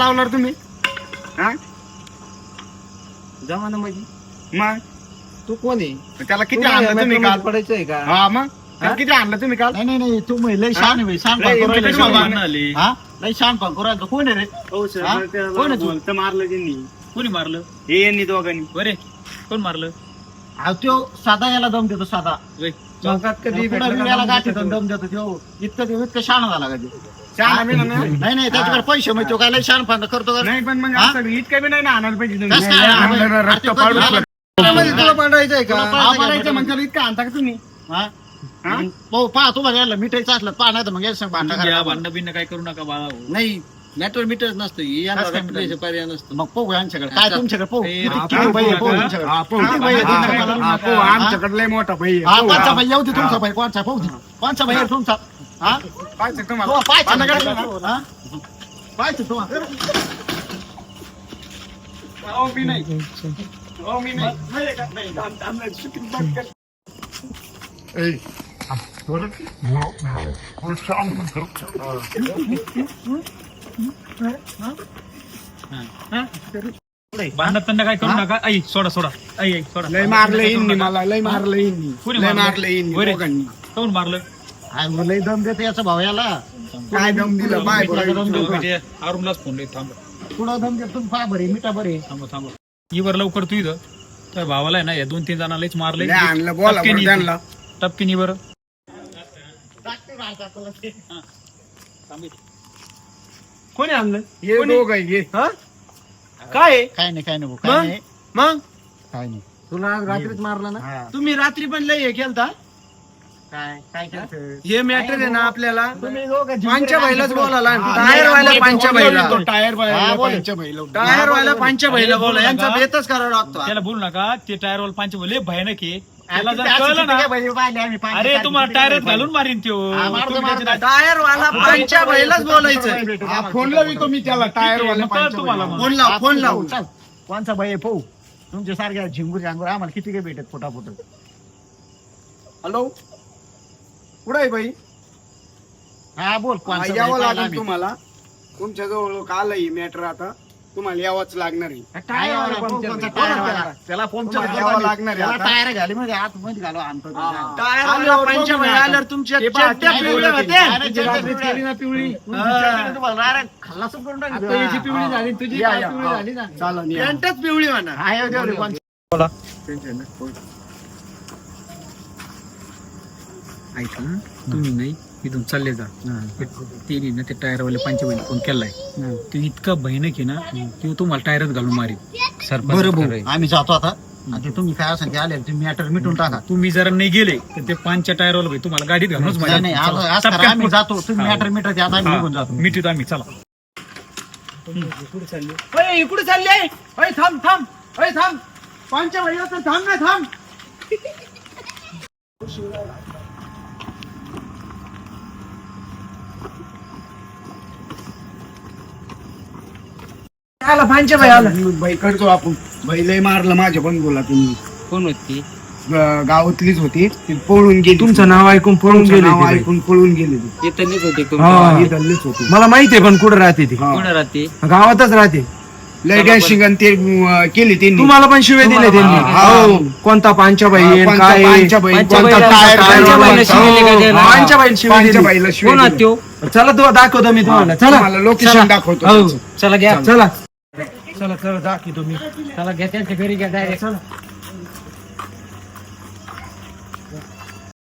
लावणार तुम्ही? हा? जमाना म्हणजे मग? तू कोण आहे? त्याला किती आणलं तुम्ही काल? पडायचंय का? हा मग? त्याला किती आणलं तुम्ही काल? नाही नाही नाही तू लय शान आहे शान लय. हा? शान पण करू राहिला. कोण आहे रे? हो हा? कोण आहे तू? बोलतं मारलं त्यांनी. कोणी मारलं? हे यांनी दोघांनी. बरे. कोण मारलं? हा, त्यो साधा याला दम देतो साधा. चौकात कधी याला गाठी दम देतो त्यो. इतकं इतकं शान झाला का त्यो? छान आम्ही ना नाही नाही नाही त्याच्याकडे पैसे मग तो काय लय शान फान करतो का नाही, पण मग हा? असं इतकं बी नाही ना आणायला पाहिजे तुम्ही. कसं काय? रक्त आता तुला- तुला पांढरायचंय का तुला हा, म्हणजे इतकं आणता का तुम्ही हा? हा? भाऊ पहा तुम्हाला यायला मिठाईचं असलं पहा नाही तर मग याचं भांडण घ्या करायला. भांडण बिंड काय करू नका बाळा हो. नाही मॅटर मीटर नसतं हे यांना पर्याय नसतं मग पाहू यांच्याकडे काय तुमच्याकडे पाहू ए, किती- हा, किती पाहू बाई आहे, पाहू नका. तुमच्याकडे. हा, पाहू. किती बाई आहे हा, तुमच्याकडे? हा, पाहू. आमच्याकडे लय मोठा भाई. हा पाहू. कोणचा येऊ दे तुमचा हा. बाई कोणचा पाहू दे. कोणचा बाई आहे तुमचा हा पाहायचं तुम्हाला. हो, पाहायचं पाहा ना. नका. हा? पाहायचं तुम्हाला हो, मी नाही. हो, मी नाही. नाही का? नाही, थांब, थांब, नाही. शूटिंग बंद कर. ए, भांडण तंड काय करू नका आई सोडा सोडा आई आई सोडा लय मारलं इंनी मला लय मारलं इंनी कोणी लय मारलं? दोघांनी. कोण मारलं मग लय दम देते याचा भाऊ याला. काय दम दिलं? बाय म्हणजे अरुणलाच फोन थांब. पुढं दम देतो पहा बरे मिठा बरे थांब थांब. इवर लवकर तू इथं. त्या भावाला आहे ना या दोन तीन जणांनाच मारले लय आणलं बोला बरं त्यांना. टपकिनी वर कोणी आणलं? दोघं हे. हा? काय आहे? काय नाही काय नाही भाऊ, काय मग? नाही. मग? काय नाही. तुला आज रात्रीच मारला ना. तुम्ही रात्री पण लय हे केलता? काय काय केलं? हे मॅटर आहे ना आपल्याला? तुम्ही दोघं जिंकले पांच्या बैलाच जिंकले. बोलायला हा, टायर वाला नाही, पांच्या बैला तो. टायर हा, बोल. टायर वाला पांच्या बैला बोला यांचा नका. बेतच करावा लागतो. त्याला बोलू नका ते टायर वाला पांच बोले भयानक आहे. त्याला जर त्याची कळलं किती ना काय बैल पाहिले आम्ही, पांचे अरे तुम्हाला बैल घालून मारीन त्यो. हा, मारतो, तुम्ही मारतो. त्याच्या- टायर वाला पांच्या बैलाच बोलायचं. हा, फोन लावितो मी त्याला टायर वाला मग तुम्हाला. मग. फोन लाव फोन लाव. चल, कोणचा बाई पाहू. तुमच्या सारख्या झिंगूर झांगूर आम्हाला किती काय भेटत फोटा फोटो हॅलो कुठं आहे बाई हा बोल हा, कोणचा यावं बाई लागेल. तुम्हाला तुमच्या जवळ काल ही मॅटर आता तुम्हाला यावंच लागणार आहे काय यावं लागलं? पंक्चर कोणचा भेटला. टायर वाला? त्याला पंक्चर तुम्हाला करतो यावं आम्ही. लागणार आहे त्याला आता. टायर घाली म्हणजे आत मध्ये घालू आणतो तो. टायर आल्यावर वाला पांच्या बघू बैल ना आल्यावर तुमच्या ते पहा, चड्ड्या काय पिवळ्या बोलत होत्या. आहे? तुमची रात्री केली ना पिवळी करून. आता याची पिवळी हा. झाली तुझी या, काय या, पिवळी हा. झाली ना चालेल या. पॅन्टच पिवळी म्हणा ऐका तुम्ही नाही इथून चालले जा. ते ना ते टायर वाले पंचवाली फोन केलाय तो इतका भयानक आहे ना की तुम्हाला टायरच घालून मारी बरं भाऊ आम्ही जातो आता. ते तुम्ही काय असेल ते आले तुम्ही मॅटर मिटून टाका. तुम्ही जरा नाही गेले तर ते पाचच्या टायर वाला भाई तुम्हाला गाडीत घालूनच नाही, नाही, आज- आज करा, आम्ही जातो. तुम्ही मॅटर मिटत आता आम्ही निघून जातो. मिठीत आम्ही चला. इकडे चालले. अय थांब थांब. अय थांब. पांच्या तर थांब ना थांब. आला पांच्या बाई आला. बाई करतो आपण. बाई लय मारलं माझ्या पण बोला तुम्ही कोण होती? ग- गावातलीच होती. ती पळून गेली. तुमचं नाव ऐकून पळून तुमचं गेले नाव ऐकून पळून गेली ती. येतनीच होते हा, ही होती. मला माहिती आहे पण कुठे राहते ती? हा. राहते? गावातच राहते. लय डॅशिंग आणि ते अं, केली त्यांनी. तुम्हाला पण शिवे दिले त्यांनी. हा. हो. कोणता पांच्या बाई आहे, कोणता काय? आहे? पांच्या बाई, पांच्या कोणता बाईला- टायर पांच्या ड्रायव्हर, बाईला शिवी दिली का हो, त्याला? हा. शिवी पांच्या दिली. बाईला शिवी कोण दिली. त्यो चला तो दाखवतो मी तुम्हाला. चला. तुम्हाला लोकेशन दाखवतो. हो. चला घ्या. चला. चला चला जा की तुम्ही. चला घ्या त्यांच्या घरी घ्या डायरेक्ट चला.